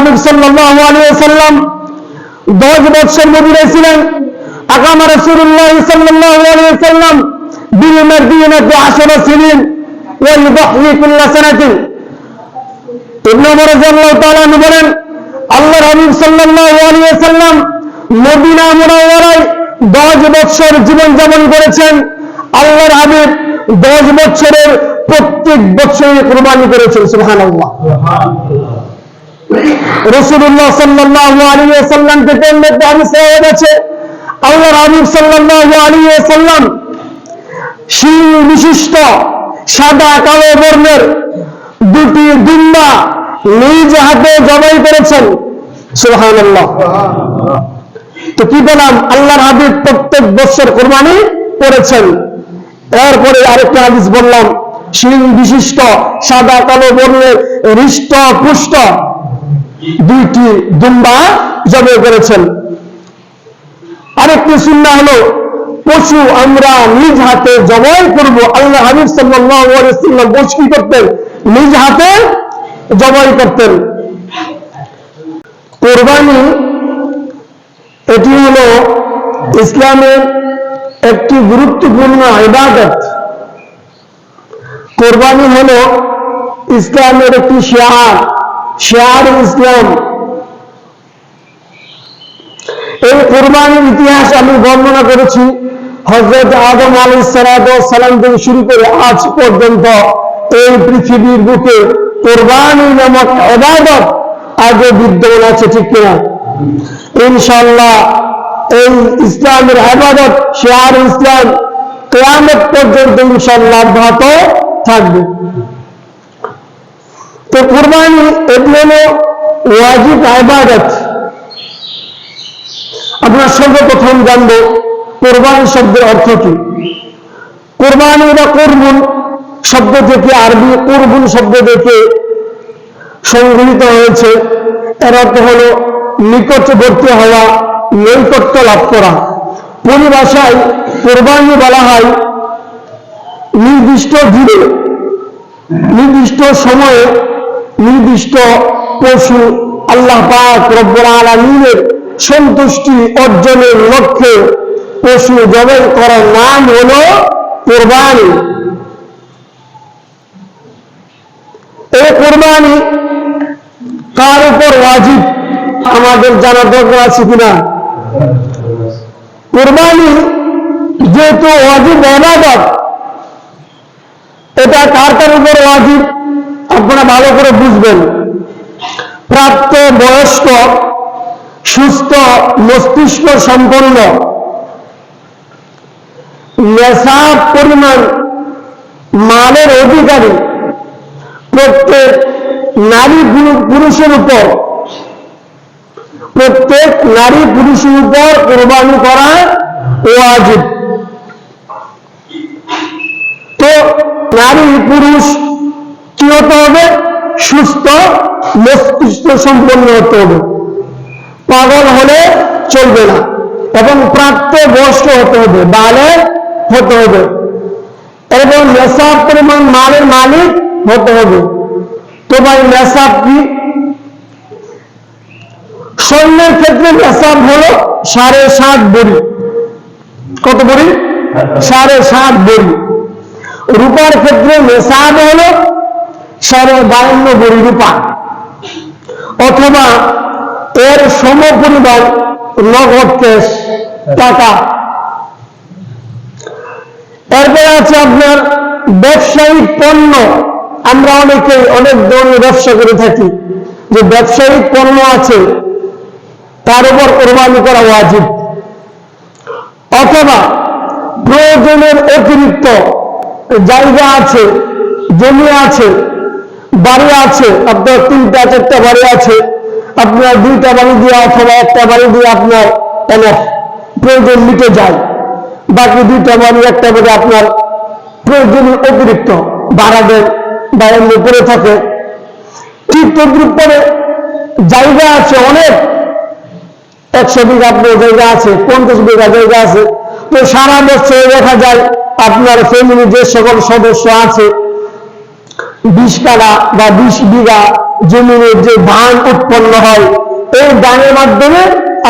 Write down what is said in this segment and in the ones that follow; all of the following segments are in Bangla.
হাবিব সাল্লাম দশ মদিনায় ছিলেন আকামা রাসূলুল্লাহ সাল্লাল্লাহু আলাইহি সাল্লাম বিল মদিনাতে আশরা সিনিন ওয়াল বাহরি কুল্লা সানাতিন। ইবনে ওমর রাদিয়াল্লাহু তাআলা আনহু বলেন, আল্লাহর হাবিব সাল্লাল্লাহু আলাইহি মদিনা মুনাওয়ারায় 10 বছর জীবন যাপন করেছেন। আল্লাহর হাবিব 10 বছরের প্রত্যেক বছরে কুরবানি করেছেন, সুবহানাল্লাহ। রাসূলুল্লাহ সাল্লাল্লাহু আলাইহি সাল্লাম থেকে মধ্যে গেছে। সাল্লাল্লাহু আলাইহি সাল্লাম শিং বিশিষ্ট সাদা কালো বর্ণের দুটি দুম্বা নিজ হাতে জবাই করেছেন। সুবহানাল্লাহ। তো কি বললাম? আল্লাহর হাবিব প্রত্যেক বছর কোরবানি করেছেন। এরপরে আরেকটা হাদিস বললাম, শিং বিশিষ্ট সাদা কালো বর্ণের হৃষ্ট পুষ্ট দুইটি দুম্বা জবে করেছেন। আরেকটি সুন্না হলো, পশু আমরা নিজ হাতে জবাই করব। আল্লাহ হাবিব সাল্লাম কি করতেন? নিজ হাতে জবাই করতেন। কোরবানি, এটি হলো ইসলামের একটি গুরুত্বপূর্ণ ইবাদত। কোরবানি হলো ইসলামের একটি শেয়ার। শেয়ার ইসলাম। এই কোরবানির ইতিহাস আমি বর্ণনা করেছি হজরত আদম আলী থেকে শুরু করে আজ পর্যন্ত এই পৃথিবীর বুকে কোরবানি নামক এবাদত আগে বিদ্যমান আছে ঠিক কিনা? ইনশাল্লাহ এই ইসলামের আবাদত, শেয়ার ইসলাম, কেয়ামত পর্যন্ত ইনশাল্লাহ থাকবে। কোরবানি এটি হলো ওয়াজিব আবাদত আমরা সর্বপ্রথম জানব, কোরবানি শব্দের অর্থ কি? কোরবানি বা কোরবুন শব্দ থেকে আরবি কোরবুন শব্দ থেকে সংগৃহীত হয়েছে। এর অর্থ হলো নিকটবর্তী হওয়া, নৈকট্য লাভ করা। পরিভাষায় কোরবানি বলা হয় নির্দিষ্ট দিনে, নির্দিষ্ট সময়ে নির্দিষ্ট পশু আল্লাহ পাক রব্বুল সন্তুষ্টি অর্জনের লক্ষ্যে পশু জবাই করার নাম হলো কোরবানি। এই কোরবানি কার উপর ওয়াজিব? আমাদের জানার দরকার আছে কিনা? কোরবানি যেহেতু ওয়াজিব, এবাদত। এটা কার কার উপর ওয়াজিব? আপনারা ভালো করে বুঝবেন। প্রাপ্ত, বয়স্ক, সুস্থ, মস্তিষ্ক সম্পন্ন নেশাব পরিমাণ, মালের অধিকারী, প্রত্যেক নারী পুরুষের উপর, প্রত্যেক নারী পুরুষের উপর কোরবানি করা ওয়াজিব। তো নারী পুরুষ কি হতে হবে? সুস্থ মস্তিষ্ক সম্পন্ন হতে হবে। পাগল হলে চলবে না। এবং প্রাপ্ত বয়স্ক হতে হবে, বালে হতে হবে। এবং নেশাব পরিমাণ মালের মালিক হতে হবে। তো ভাই নেশাব কি? স্বর্ণের ক্ষেত্রে নেশাব হলো সাড়ে সাত বড়ি। কত বড়ি? সাড়ে সাত বড়ি। রূপার ক্ষেত্রে নেশাব হলো সাড়ে বায়ান্ন বড়ি রূপা। অথবা এর সমপরিমাণ নগদ ক্যাশ টাকা। এরপরে আছে আপনার ব্যবসায়িক পণ্য। আমরা অনেকে অনেক ধরনের ব্যবসা করে থাকি। যে ব্যবসায়িক পণ্য আছে, তার উপর কোরবানি করা ওয়াজিব। অথবা প্রয়োজনের অতিরিক্ত জায়গা আছে, জমি আছে বাড়ি আছে, আপনার তিনটা, চারটা বাড়ি আছে, আপনার দুইটা বাড়ি দিয়ে অথবা একটা বাড়ি দিয়ে আপনার এনাফ প্রয়োজন মিটে যায়। বাকি দুইটা বাড়ি, একটা বাড়ি আপনার প্রয়োজনীয় অতিরিক্ত ভাড়া দেন বা এমনি পড়ে থাকে। ঠিক তদ্রুপ করে জায়গা আছে অনেক। একশো বিঘা আপনার জায়গা আছে, পঞ্চাশ বিঘা জায়গা আছে। তো সারা বছর দেখা যায় আপনার ফ্যামিলি যে সকল সদস্য আছে বিশ কাটা বা বিশ বিঘা জমিনের যে ধান উৎপন্ন হয়, এই ধানের মাধ্যমে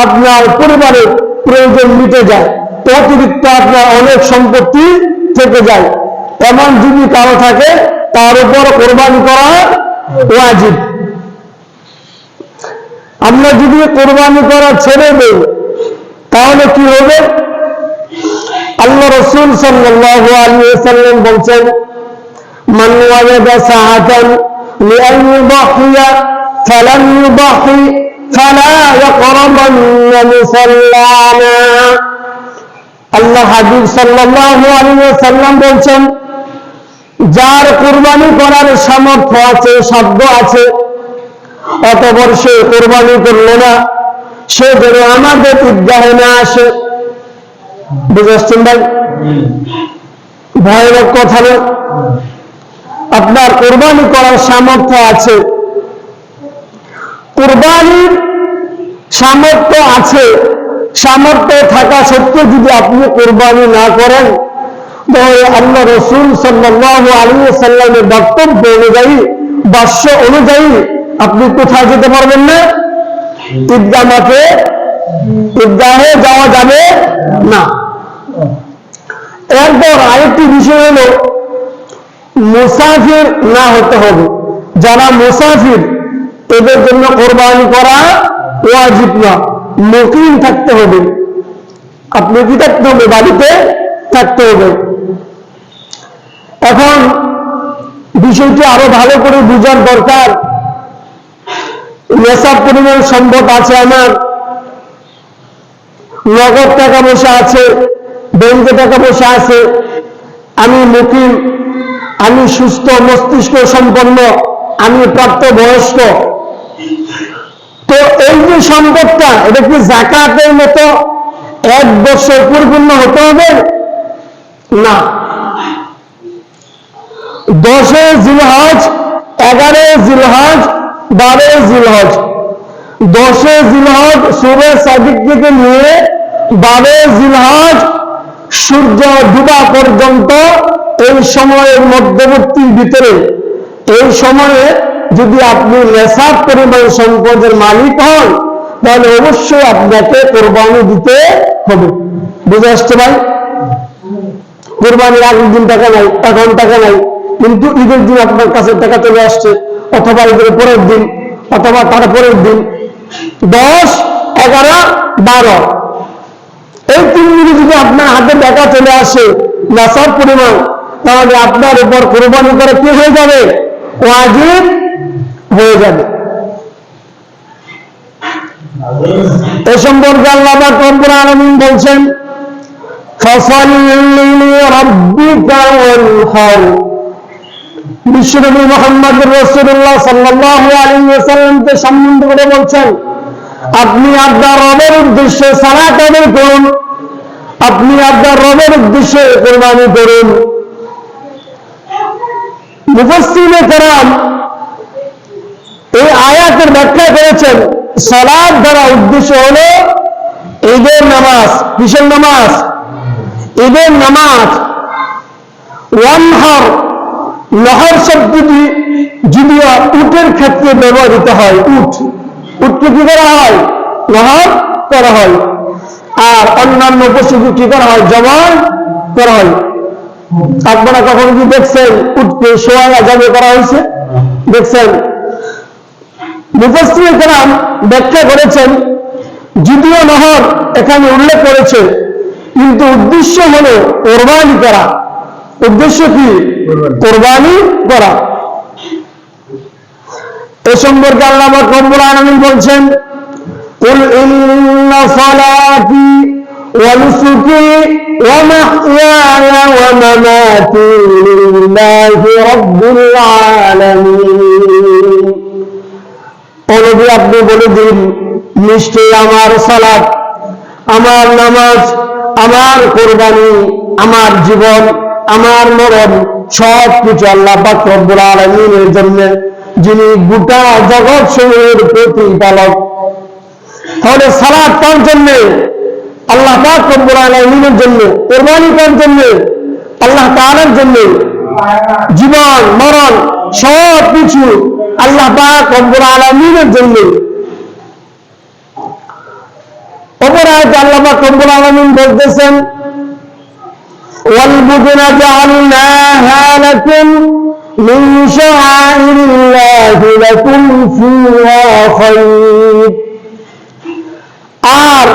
আপনার পরিবারের প্রয়োজন মিটে যায়। অতিরিক্ত আপনার অনেক সম্পত্তি থেকে যায়। এমন যদি কারও থাকে, তার উপর কোরবানি করা ওয়াজিব। আমরা যদি কোরবানি করা ছেড়ে দেই, তাহলে কি হবে? আল্লাহ রসুল সাল্লাল্লাহু আলাইহি ওয়াসাল্লাম বলছেন মান ওয়াজাদা সাআতান লিআন ইউদাহিয়া ফালাম ইউদাহি ফালা ইয়াকরাবান্না মুসাল্লানা আল্লাহ হাবিব সাল্লাল্লাহু আলাইহি ওয়াসাল্লাম বলছেন যার কুরবানি করার সামর্থ্য আছে সাধ্য আছে অতপর সে কোরবানি করল না সে যেন আমাদের ঈদগাহে না আসে। বুঝতে ভাই? ভয়ানক কথা না আপনার কোরবানি করার সামর্থ্য আছে। কোরবানির সামর্থ্য আছে। সামর্থ্য থাকা সত্ত্বেও যদি আপনি কোরবানি না করেন, তাহলে আল্লাহ রসুল সাল্লাহ আলী সাল্লামের বক্তব্য অনুযায়ী, বাস্য অনুযায়ী আপনি কোথায় যেতে পারবেন না। ঈদগাহ মাঠে, ঈদগাহে যাওয়া যাবে না। এরপর আরেকটি বিষয় হলো মুসাফির না হতে হবে। যারা মুসাফির, এদের জন্য কোরবানি করা ওয়াজিব না। মুকিম থাকতে হবে। আপনি কি থাকতে হবে? বাড়িতে থাকতে হবে। এখন বিষয়টি আরও ভালো করে বুঝার দরকার। নেশাব পরিমাণ সম্পদ আছে আমার। নগদ টাকা পয়সা আছে, ব্যাংকে টাকা পয়সা আছে। আমি মুকিম আমি সুস্থ, মস্তিষ্ক সম্পন্ন, আমি প্রাপ্ত বয়স্ক। তো এই যে সম্পদটা, এটা কি জাকাতের মতো এক বছর পরিপূর্ণ হতে হবে? না। দশে জিলহজ এগারো জিলহজ বারো জিলহজ। দশে জিলহজ সুরের সাদিক থেকে নিয়ে বারো জিলহজ সূর্য ডুবা পর্যন্ত এই সময়ের মধ্যবর্তী ভিতরে, এই সময়ে যদি আপনি নেশাব পরিমাণ সম্পদের মালিক হন, তাহলে অবশ্যই আপনাকে কোরবানি দিতে হবে। বুঝে আসছে ভাই? কোরবানির আগের দিন টাকা নাই, এখন টাকা নাই, কিন্তু ঈদের দিন আপনার কাছে টাকা চলে আসছে, অথবা ঈদের পরের দিন, অথবা তার পরের দিন। দশ, এগারো, বারো। এই তিন দিনে যদি আপনার হাতে টাকা চলে আসে নাসার পরিমাণ তাহলে আপনার উপর কোরবানি করে কি হয়ে যাবে? ওয়াজিব হয়ে যাবে। এ সম্পর্কে আল্লাহ রব্বুল আলামিন বলছেন বিশ্বনবী মোহাম্মদ সাল্লাল্লাহু আলাইহি ওয়াসাল্লামকে সম্বন্ধ করে বলছেন, আপনি আপনার রবের উদ্দেশ্যে আদায় করুন। আপনি আপনার রবের উদ্দেশ্যে কোরবানি করুন। মুফাসসিরে কেরাম এই আয়াতের ব্যাখ্যা করেছেন সালাদ দ্বারা উদ্দেশ্য হলো ঈদের নামাজ, কিসের নামাজ? ঈদের নামাজ। ওয়ানহার নহর শব্দটি যদিও উটের ক্ষেত্রে ব্যবহৃত হয়, উট। উটকে কি করা হয়? নহর করা হয়। আর অন্যান্য পশুকে কি করা হয়? জবান করা হয়। আপনারা কখন কি দেখছেন উটকে সোয়া যাবে করা হয়েছে দেখছেন মুফাসসির কেরাম ব্যাখ্যা করেছেন যদিও নহর এখানে উল্লেখ করেছে কিন্তু উদ্দেশ্য হলো কোরবানি করা উদ্দেশ্য কি কোরবানি করা এ সম্পর্কে আল্লাহ রব্বুল আলামিন বলছেন قل إن صلاتي ونسكي ومحياي ومماتي لله رب العالمين অনুদি আপনি বলে দিন নিশ্চয়ই আমার সালাত আমার নামাজ আমার কোরবানি আমার জীবন আমার মরণ সব কিছু আল্লাহ পাক রব্বুল আলামিনের জন্য যিনি গোটা জগৎ সমূহের প্রতিপালক তাহলে সালাদ কার জন্য আল্লাহ পাক রব্বুল আলামিনের জন্য কোরবানি কার জন্য আল্লাহ তাআলার জন্য জীবন মরণ সব কিছু আল্লাহ পাক রব্বুল আলামিনের জন্য অপরাধ আল্লাহ পাক রব্বুল আলামিন বলতেছেন والبدن جعلناها لكم من شعائر الله لكم فيها خير আর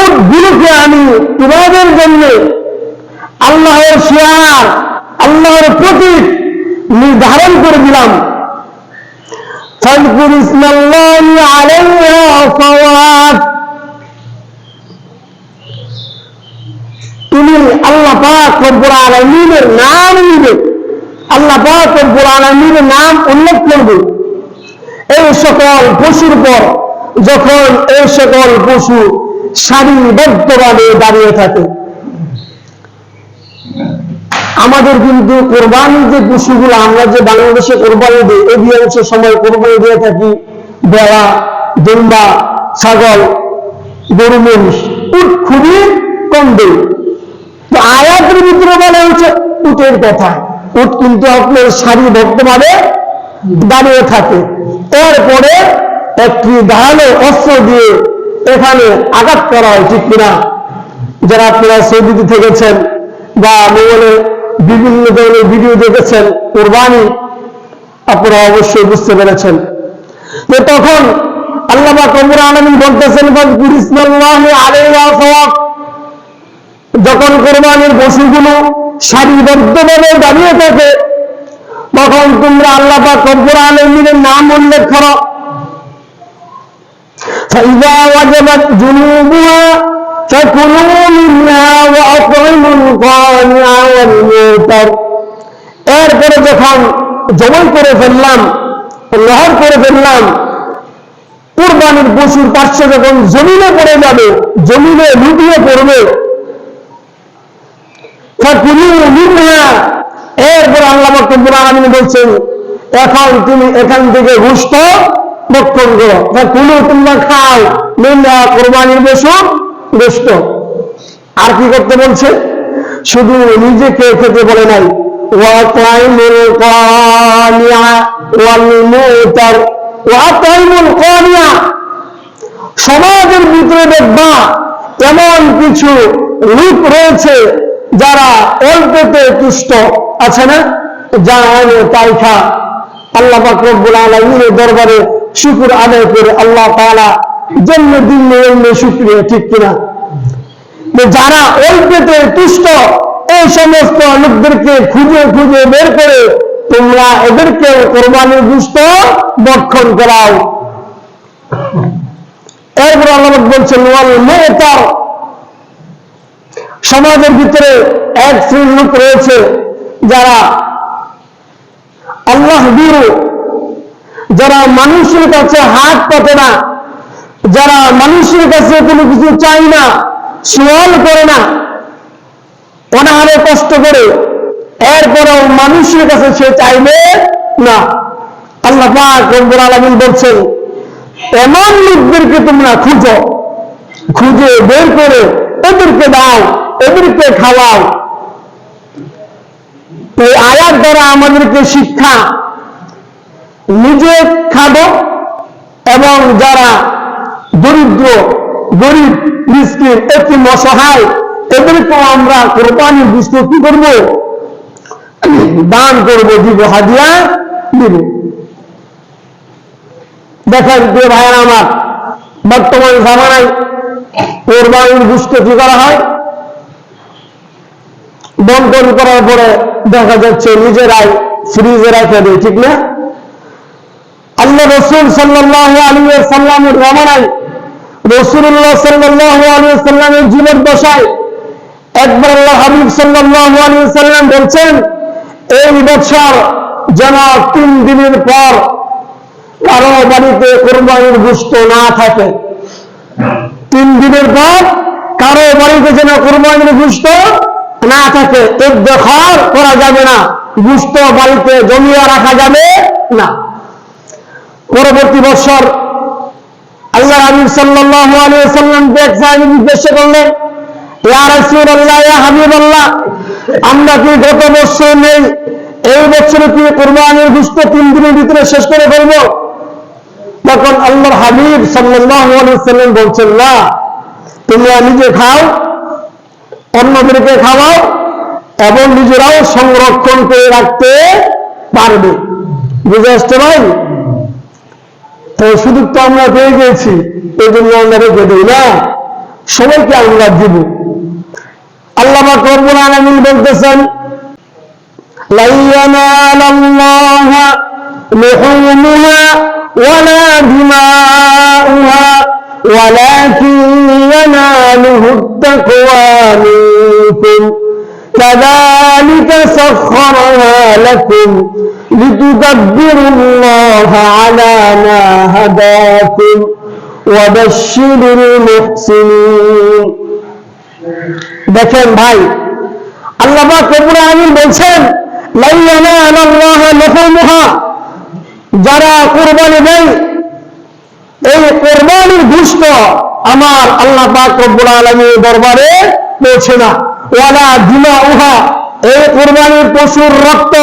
উটগুলোকে আমি তোমাদের জন্য আল্লাহর শেয়ার আল্লাহর প্রতীক নির্ধারণ করে দিলাম فاذكر اسم الله عليها صواب তুমি আল্লাহ পাক রব্বুল আলামিনের নাম নিবে আল্লাহ পাক রব্বুল আলামিনের নাম উল্লেখ করবে এই সকল পশুর পর যখন এই সকল পশু সারিবদ্ধভাবে দাঁড়িয়ে থাকে। আমাদের কিন্তু কোরবানির যে পশুগুলো, আমরা যে বাংলাদেশে কোরবানি দিই অধিকাংশ সময় কোরবানি দিয়ে থাকি বেড়া দুম্বা ছাগল, গরু, মহিষ। খুবই কম দেয় তো আয়াতের ভিতরে বলা হচ্ছে উটের কথা। উট কিন্তু আপনার সারিবদ্ধভাবে দাঁড়িয়ে থাকে। এরপরে একটি ধারালো অস্ত্র দিয়ে এখানে আঘাত করা ঠিক কিনা? যারা আপনারা সৌদিতে থেকেছেন বা মোবাইলে বিভিন্ন ধরনের ভিডিও দেখেছেন, কোরবানি, আপনারা অবশ্যই বুঝতে পেরেছেন। যে তখন আল্লাহ কবুর আলমিন বলতেছেন যখন কোরবানির পশুগুলো সারিবদ্ধভাবে দাঁড়িয়ে থাকে, তখন তোমরা আল্লাহ রব্বুল আলামিনের নাম উল্লেখ করো। فإذا وجبت جنوبها فكلوا منها وأطعموا القانع والمعتر এরপরে যখন জমল করে ফেললাম লহর করে ফেললাম কুরবানির পশুর পার্শ্বে যখন জমিনে পড়ে যাবে জমিনে লুটিয়ে পড়বে এরপর আল্লাহ রব্বুল আলামিন বলছেন এখন তুমি এখান থেকে ঘুষ্ট ভক্ষণ করো। কুলু তোমরা খাও। মিল্লা কোরবানির বসু গোস্ত। আর কি করতে বলছে? শুধু নিজেকে খেতে বলে নাই। ওয়াতাইমুল কানিয়া ওয়াল মুতার। ওয়াতাইমুল কানিয়া। সমাজের ভিতরে দেখবা এমন কিছু লোক রয়েছে যারা অল্পতে তুষ্ট। আছে না? যা তাই খা আল্লাহ রব্বুল আলমীর দরবারে শুকুর আদায় করে আল্লাহ তাআলা জন্য দিন শুক্রিয়া, ঠিক কিনা? যারা অল্পতে তুষ্ট, এই সমস্ত লোকদেরকে খুঁজে খুঁজে বের করে তোমরা এদেরকে কোরবানির দুষ্ট বক্ষণ করাও। এরপর আল্লাহ বলছেন সমাজের ভিতরে এক শ্রেণির লোক রয়েছে যারা আল্লাহ বিরু যারা মানুষের কাছে হাত পাতে না, যারা মানুষের কাছে কোনো কিছু চাই না সোয়াল করে না, অনাহারে কষ্ট করে, এরপরেও মানুষের কাছে সে চাইবে না। আল্লাহ আলামিন বলছেন, এমন লোকদেরকে তোমরা খুঁজো, খুঁজে বের করে এদেরকে দাও এদেরকে খাওয়াও। এই আয়াত দ্বারা আমাদেরকে শিক্ষা নিজে খাব এবং যারা দরিদ্র, গরিব, মিসকিন একটি অসহায়, এদেরকেও আমরা কোরবানির বুঝতে কি করব? দান করব, দিব হাদিয়া দিব দেখেন প্রিয় ভাইয়ের আমার, বর্তমান জামানায় কোরবানির বুঝতে কি করা হয়? বন্টন করার পরে দেখা যাচ্ছে নিজেরাই ফ্রিজে রাখে দেয়, ঠিক না? আল্লাহ রসুল সাল্লাহ আলী সাল্লামের রমানায় রসুল্লাহ সাল্লাহ আলী সাল্লামের জীবন দশায় একবার আল্লাহ হাবিব সাল্লাহ আলী সাল্লাম বলছেন, এই বছর যেন তিন দিনের পর কারও বাড়িতে কোরবানির গুস্ত না থাকে। তিন দিনের পর কারও বাড়িতে যেন কোরবানির গুস্ত না থাকে ইদ্দেখার করা যাবে না। গুস্ত বাড়িতে জমিয়ে রাখা যাবে না। পরবর্তী বছর আল্লাহ সাল্লাল্লাহু আলাইহি সাল্লামকে এক সাহাবী জিজ্ঞাসা করলেন আমরা কি গত বছর নেই, এই বছরে কি কোরবানির দুষ্ট তিন দিনের ভিতরে শেষ করে ফেলব? তখন আল্লাহর হাবিব সাল্লাম বলছেন, না তোমরা নিজে খাও, অন্যদেরকে খাওয়াও এবং নিজেরাও সংরক্ষণ করে রাখতে পারবে। বুঝে আসতে ভাই? তো সুযোগ তো আমরা পেয়ে গেছি এই জন্য আমরা রেখে দিই না সবাইকে আমরা দিব আল্লাহ রব্বুল আলামিন বলতেছেন لن ينال الله لحومها ولا دماؤها ولكن يناله التقوى منكم كذلك سخرها لكم لتكبروا الله على ما هداكم وبشر المحسنين দেখেন ভাই আল্লাহ কবুর আমিন বলছেন লাইয়ানা আল্লাহ লহুমুহা যারা কোরবানি দেয় এই কোরবানির দুষ্ট আমার আল্লাহ পাক রব্বুল আলামিনের দরবারে পৌঁছে না ওয়ালা দিমা উহা এই কোরবানির পশুর রক্ত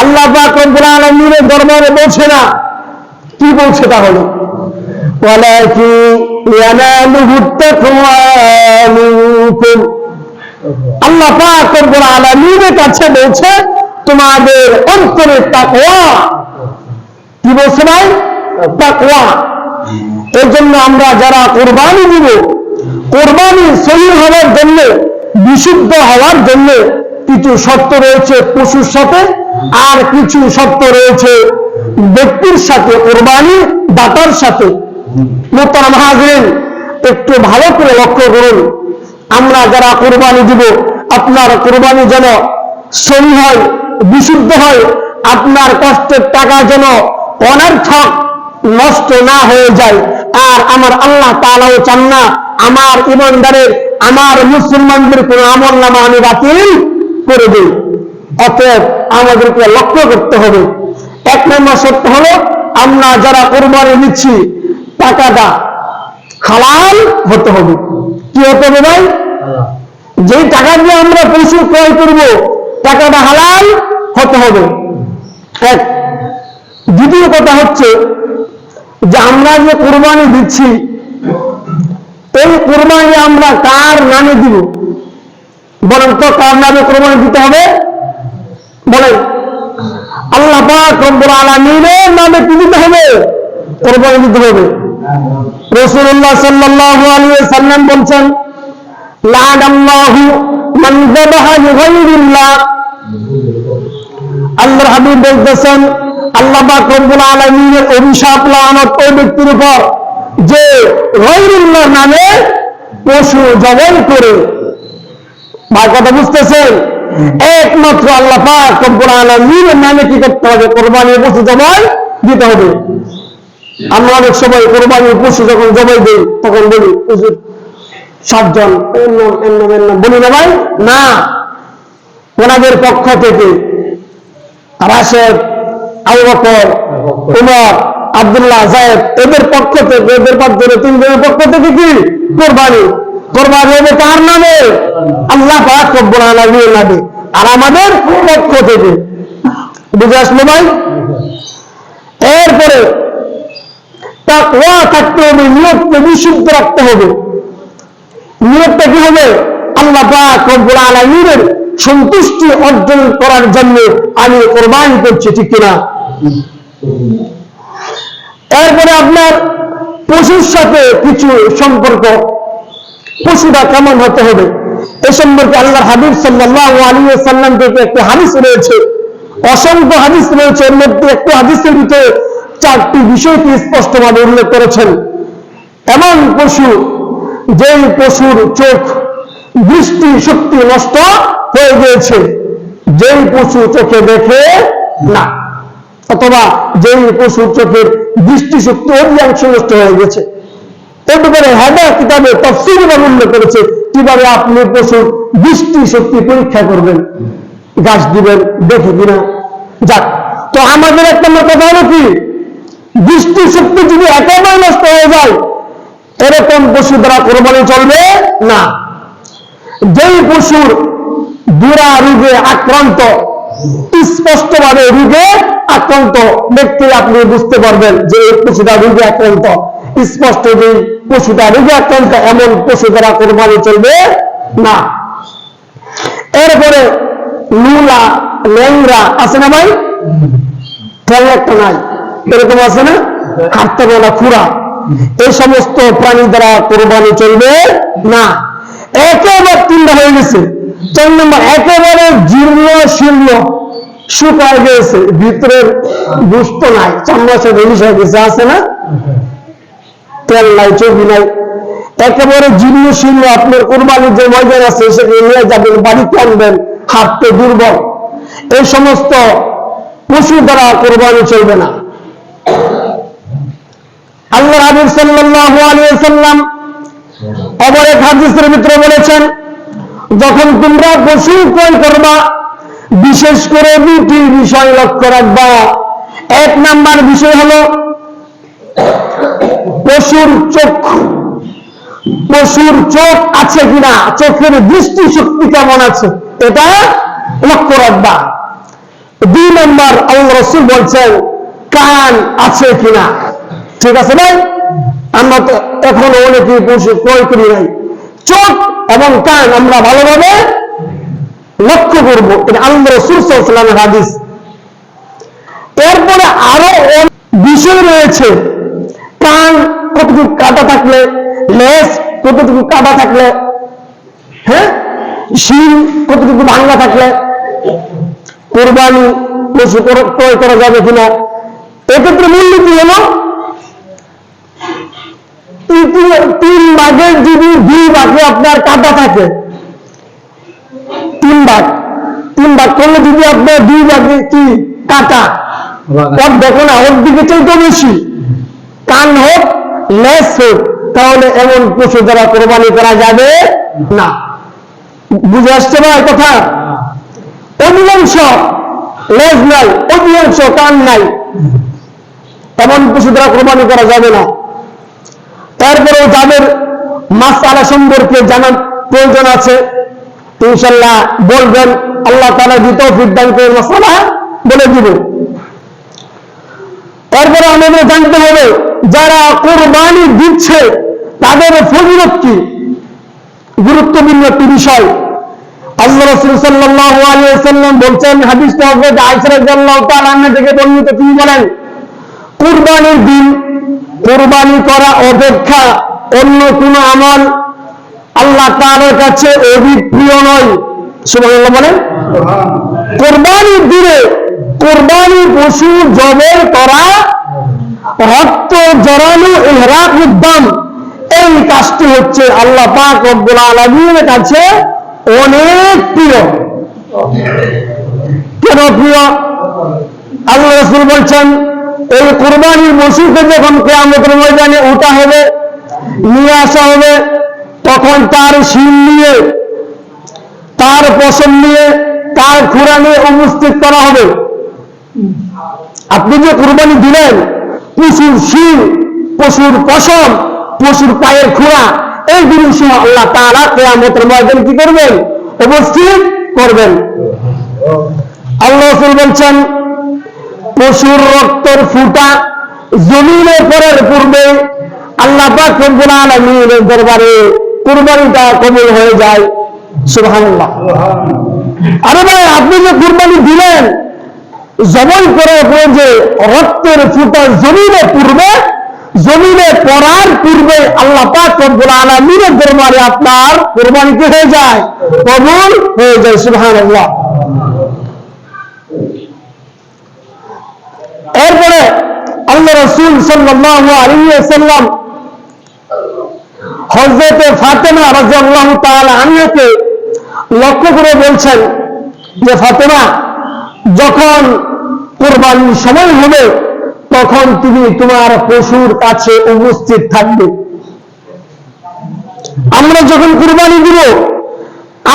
আল্লাহ পাক রব্বুল আলামিনের দরবারে বলছে না। কি বলছে তাহলে? ওয়ালাকি ইয়ানালুহু তাকওয়া মিনকুম আল্লাহ পাক রব্বুল আলামিনের কাছে বলছে, তোমাদের অন্তরের তাকওয়া। কি বলছে ভাই? তাকওয়া। এর জন্য আমরা যারা কোরবানি দিব, কোরবানি সহি হওয়ার জন্য, বিশুদ্ধ হওয়ার জন্য কিছু শর্ত রয়েছে পশুর সাথে। আর কিছু শর্ত রয়েছে। ব্যক্তির সাথে, কোরবানি দাতার সাথে। মোত্তারাম হাজরিন, একটু ভালো করে লক্ষ্য করুন। আমরা যারা কোরবানি দিব, আপনার কোরবানি যেন সহি হয়, বিশুদ্ধ হয়, আপনার কষ্টের টাকা যেন অনর্থক নষ্ট না হয়ে যায়। আর আমার আল্লাহ তালাও চান না, আমার ইমানদারের আমার মুসলমানদের কোন আমল নামা আমি বাতিল করে দিই। অতএব আমাদেরকে লক্ষ্য করতে হবে। এক নম্বর সত্য হলো, আমরা যারা কোরবানি দিচ্ছি, টাকাটা হালাল হতে হবে। কি হতে হবে ভাই? যেই টাকা দিয়ে আমরা পশু ক্রয় করব, টাকাটা হালাল হতে হবে। এক। দ্বিতীয় কথা হচ্ছে যে, আমরা যে কোরবানি দিচ্ছি, এই কোরবানি আমরা কার নামে দিব? বরং তো, কার নামে কোরবানি দিতে হবে? বলেন। আল্লাহ পাক নামে কি হবে। কোরবানি হবে। রাসূলুল্লাহ সাল্লাল্লাহু আলাইহি সাল্লাম বলছেন আল্লাহ পাক রব্বুল আলামিনের অভিশাপ, লানত ওই ব্যক্তির উপর যে গায়রুল্লাহ নামে পশু জবাই করে। ভাই, কথা বুঝতেছেন? একমাত্র আল্লাহ নামে কি করতে হবে? কোরবানির পশু জবাই দিতে হবে। আমরা অনেক সময় কোরবানির পশু যখন জবাই দিই, তখন বলি সাতজন বলি না ভাই না। ওনাদের পক্ষ থেকে রাশেদ, আবু বকর, উমর, আব্দুল্লাহ জায়েদ এদের পক্ষ থেকে, এদের পক্ষে তিনজনের পক্ষ থেকে কি? কোরবানি। কোরবানি হবে কার নামে? আল্লাহ পাক আর আমাদের পক্ষ থেকে। বুঝে আসলো ভাই? এরপরে থাকতে হবে, নিয়তকে বিশুদ্ধ রাখতে হবে। নিয়তটা কি হবে? আল্লাহ পাক রব্বুল আলামিনের সন্তুষ্টি অর্জন করার জন্য আমি কোরবানি করছি, ঠিক কিনা? এরপরে আপনার পশুর সাথে কিছু সম্পর্ক। পশুটা কেমন হতে হবে? এ সম্পর্কে আল্লাহ হাবিব সাল্লাহ আলী সাল্লাম থেকে একটি হাদিস রয়েছে। অসংখ্য হাদিস রয়েছে, এর মধ্যে একটি হাদিসের ভিতরে চারটি বিষয়টি স্পষ্টভাবে উল্লেখ করেছেন। এমন পশু, যেই পশুর চোখ দৃষ্টি শক্তি নষ্ট হয়ে গিয়েছে, যেই পশু চোখে দেখে না, অথবা যেই পশুর চোখের দৃষ্টি শক্তি অধিকাংশ নষ্ট হয়ে গেছে কিতাবে উল্লেখ করেছে, কীভাবে আপনি পশুর দৃষ্টি শক্তি পরীক্ষা করবেন, গাছ দিবেন, দেখে কিনা। যাক, তো আমাদের একটা কি? দৃষ্টি শক্তি যদি একেবারে নষ্ট হয়ে যায়, এরকম পশু দ্বারা কোরবানি চলবে না। যেই পশুর বুড়া রোগে আক্রান্ত, স্পষ্টভাবে রোগে আক্রান্ত, ব্যক্তি আপনি বুঝতে পারবেন যে এই পশুটা রোগে আক্রান্ত। স্পষ্ট যে পশুটা রোগে আক্রান্ত, এমন পশু দ্বারা কোরবানি চলবে না। এরপরে লুলা ল্যাংরা আছে না ভাই? একটা নাই। এরকম আছে না? হাঁটতে বলা খুঁড়া। এই সমস্ত প্রাণী দ্বারা কোরবানি চলবে না। একেবারে তিনটা হয়ে গেছে। চার নম্বর, একেবারে জীর্ণ শীর্ণ শুকায় গেছে, ভিতরের বুঝতো নাই। চামড়াটা জিনিস হয়ে গেছে, আছে না? তেল নাই, চর্বি নাই। একেবারে জীর্ণ শীর্ণ আপনার কোরবানির যে ময়দান আছে, সেখানে নিয়ে যাবেন, বাড়িতে আনবেন, হাঁটতে দুর্বল। এই সমস্ত পশু দ্বারা কোরবানি চলবে না। আল্লাহ হাবিব সাল্লাল্লাহু আলাইহি সাল্লাম অপর এক হাদিসের ভিতরে বলেছেন, যখন তোমরা পশু ক্রয় করবা, বিশেষ করে দুটি বিষয় লক্ষ্য রাখবা। এক নাম্বার বিষয় হলো পশুর চোখ। পশুর চোখ আছে কিনা? চোখের দৃষ্টি শক্তি কেমন আছে? এটা লক্ষ্য রাখবা। দুই নম্বর, আল্লাহ রসুল বলছেন, কান আছে কিনা? ঠিক আছে ভাই? আমরা তো এখনও অনেকে পশু ক্রয় করি নাই। চোখ এবং কান আমরা ভালোভাবে লক্ষ্য করব। এটা আল্লাহ রসুল সাল্লামের হাদিস। এরপরে আরও বিষয় রয়েছে। কান কতটুকু কাটা থাকলে লেস কতটুকু কাটা থাকলে হ্যাঁ? শিল কতটুকু ভাঙ্গা থাকলে কোরবানি পশু ক্রয় করা যাবে কিনা? এক্ষেত্রে মূলনীতি হলো? তিন ভাগের যদি দুই ভাগে আপনার কাটা থাকে তিন ভাগ। তিন ভাগ করলে যদি আপনার দুই ভাগে কি? কাটা। দেখো না ওর দিকে চাইতে বেশি। কান হোক তাহলে এমন পশু দ্বারা কোরবানি করা যাবে? না। বুঝে আসছে ভাই কথা? অধিকাংশ লেজ নাই, অধিকাংশ কান নাই। এমন পশু দ্বারা কোরবানি করা যাবে না। তারপরেও যাদের মাস আলা সম্পর্কে জানার প্রয়োজন আছে ইনশাল্লাহ বলবেন, আল্লাহ তালা দিত ফিরদান করে মশালা বলে দিব তারপরে আমাদের জানতে হবে যারা কোরবানি দিচ্ছে তাদের ফজিলত কি? গুরুত্বপূর্ণ একটি বিষয়। আল্লাহ রাসূল সাল্লাল্লাহু আলাইহি বলছেন হাদিসটা হযরত আয়েশা রাদিয়াল্লাহু থেকে বর্ণিত। তিনি বলেন কুরবানির দিন কুরবানি করা অপেক্ষা অন্য কোন আমল আল্লাহ কাছে অধিক প্রিয় নয়। সুবহানাল্লাহ বলেন। কোরবানির দিনে কোরবানি পশু জবের করা রক্ত জড়ানো এহরাক উদ্যম এই কাজটি হচ্ছে আল্লাহ পাক রব্বুল আলামিনের কাছে অনেক প্রিয়। কেন প্রিয়? আল্লাহ রাসূল বলছেন, এই কোরবানির পশুকে যখন কেয়ামতের ময়দানে ওঠা হবে, নিয়ে আসা হবে, তখন তার শিল নিয়ে, তার পশম নিয়ে, তার খুঁড়া নিয়ে উপস্থিত করা হবে। আপনি যে কোরবানি দিলেন পশুর শিল পশুর পশম পশুর পায়ের খুঁড়া, এই জিনিস আল্লাহ তারা কেয়ামতের ময়দান কি করবেন? উপস্থিত করবেন। আল্লাহ বলছেন, পশুর রক্তের ফুটা জমিনে পড়ার পূর্বে আল্লাহ দরবারে কুরবানিটা কবুল হয়ে যায়। সুবহানাল্লাহ। আরে ভাই, আপনি যে কুরবানি দিলেন জবই করার পরে যে রক্তের ফুটা জমিনে পূর্বে জমিনে পড়ার পূর্বে আল্লাহ পাক রব্বুল আপনার কুরবানি কি হয়ে যায়, কবুল হয়ে যায়, সুবহানাল্লাহ। এরপরে আল্লাহ রসুল সাল্লাল্লাহু আলাইহি ওয়াসাল্লাম হযরতে ফাতেমা রাদিয়াল্লাহু তাআলা লক্ষ্য করে বলছেন যে, ফাতেমা যখন কোরবানির সময় হবে, তখন তুমি তোমার পশুর কাছে উপস্থিত থাকবে। আমরা যখন কুরবানি দিব,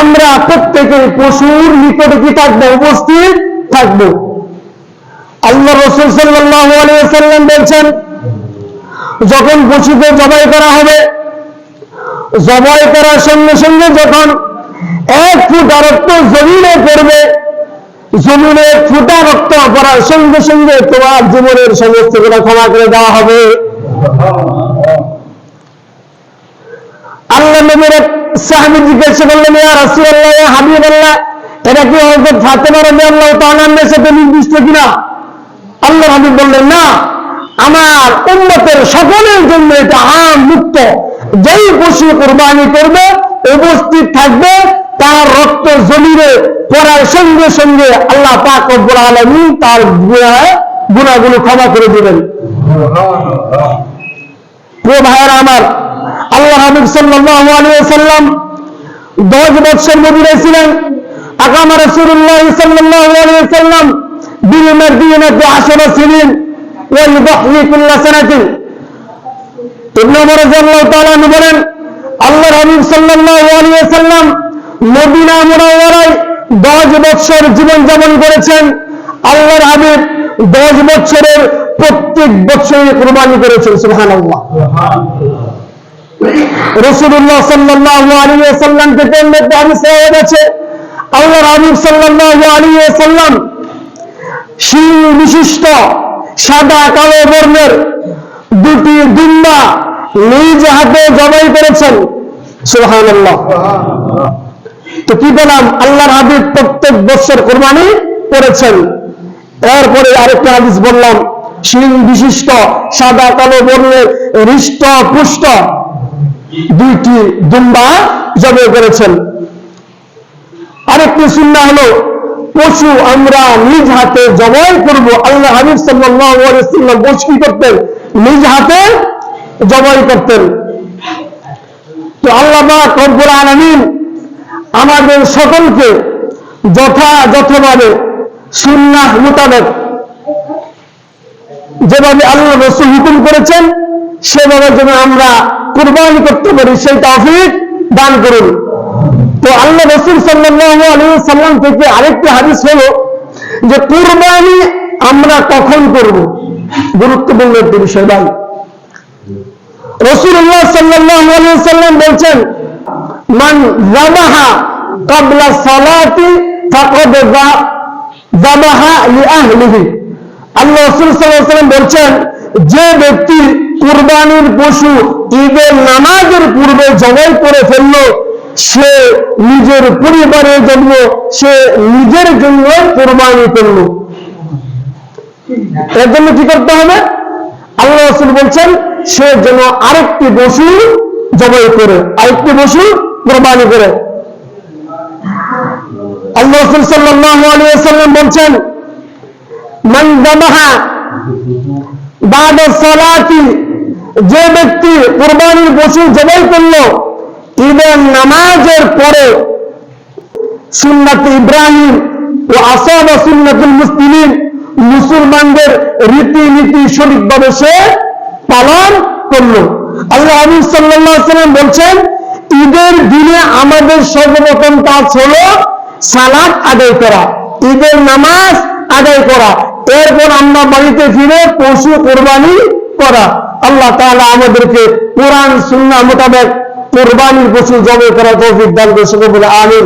আমরা প্রত্যেকে পশুর নিকটে কি থাকব উপস্থিত থাকব। আল্লাহ রসুল সাল্লাম বলছেন, যখন পশুকে জবাই করা হবে, জবাই করার সঙ্গে সঙ্গে যখন এক ফুটা রক্ত জমিনে পড়বে জমিনে ফুটা রক্ত পড়ার সঙ্গে সঙ্গে তোমার জীবনের সমস্ত গুণা ক্ষমা করে দেওয়া হবে। আল্লাহ নবীর সাহাবী জিজ্ঞাসা করলেন এটা কি সাথে নির্দিষ্ট কিনা? আল্লাহ হাবিব বললেন, না, আমার উম্মতের সকলের জন্য এটা আম মুক্ত। যেই পশু কোরবানি করবে, উপস্থিত থাকবে তার রক্ত জমিনে পড়ার সঙ্গে সঙ্গে আল্লাহ পাক রব্বুল আলামিন তার গুনাহগুলো ক্ষমা করে দেবেন। আমার আল্লাহ হাবিব সাল্লাল্লাহু আলাইহি ওয়াসাল্লাম দশ বছর মদিনায় ছিলেন। আকামা রাসূলুল্লাহ সাল্লাল্লাহু আলাইহি ওয়াসাল্লাম বিল মদিনাতে আশরা সিনিন ওয়াল বাহরি কুল্লা সানাতিন। ইবনে ওমর আনহু বলেন আল্লাহ হাবিব সাল্লাল্লাহু আলাইহি ওয়াসাল্লাম মদিনা মুনাওয়ারায় দশ জীবন যাপন করেছেন। আল্লাহর হাবিব দশ বছরের প্রত্যেক বছরে কুরবানি করেছেন রসুল্লাহ মধ্যে হয়ে গেছে আল্লাহর হাবিব সাল্লাল্লাহু আলাইহি ওয়াসাল্লাম শিং বিশিষ্ট সাদা, কালো বর্ণের দুটি দুম্বা নিজ হাতে জবাই করেছেন, সুবহানাল্লাহ। তো কি পেলাম আল্লাহর হাবিব প্রত্যেক বছর কোরবানি করেছেন। এরপরে আরেকটা হাদিস বললাম, শিং বিশিষ্ট, সাদা কালো বর্ণের হৃষ্ট, পুষ্ট দুইটি দুম্বা জবে করেছেন। আরেকটি সুন্না হলো, পশু আমরা নিজ হাতে জবাই করব। আল্লাহ হাবিব সাল্লাম পশু কি করতেন? নিজ হাতে জবাই করতেন। তো আল্লাহ রব্বুল আলামিন আমাদের সকলকে যথাযথভাবে সুন্নাহ মোতাবেক যেভাবে আল্লাহ রসুল হুকুম করেছেন, সেভাবে যেন আমরা কুরবানি করতে পারি, সেই তৌফিক দান করুন। তো আল্লাহ রসুল সাল্লাম থেকে আরেকটি হাদিস হলো যে কুরবানি আমরা কখন করব? গুরুত্বপূর্ণ একটি বিষয় ভাই। রসুল্লাহ সাল্লাম বলছেন মান জামাহা ক্বাবলা সালাতি বলছেন, যে ব্যক্তি কুরবানির পশু ঈদের নামাজের পূর্বে জবাই করে ফেলল, সে নিজের পরিবারের জন্য, সে নিজের জন্য কোরবানি করল। এর জন্য কি করতে হবে? আল্লাহ রসুল বলছেন, সে যেন আরেকটি পশু জবাই করে, আরেকটি পশু কোরবানি করে। আল্লাহ বলছেন যে ব্যক্তি কোরবানির পশু জবাই করল, ঈদের নামাজের পরে সুন্নাত ইব্রাহিম ও আসাব সুন্নাতুল মুসলিম মুসলমানদের রীতিনীতি সঠিকভাবে সে পালন করল। আল্লাহ আবু সাল্লাহ সাল্লাম বলছেন ঈদের দিনে আমাদের সর্বপ্রথম কাজ হলো সালাদ আদায় করা। ঈদের নামাজ আদায় করা। এরপর আমরা বাড়িতে ফিরে পশু কোরবানি করা। আল্লাহ তাহলে আমাদেরকে পুরাণ সুন্না মোতাবেক কোরবানির পশু জবে করা তৌফিক দান করে বলে আমিন।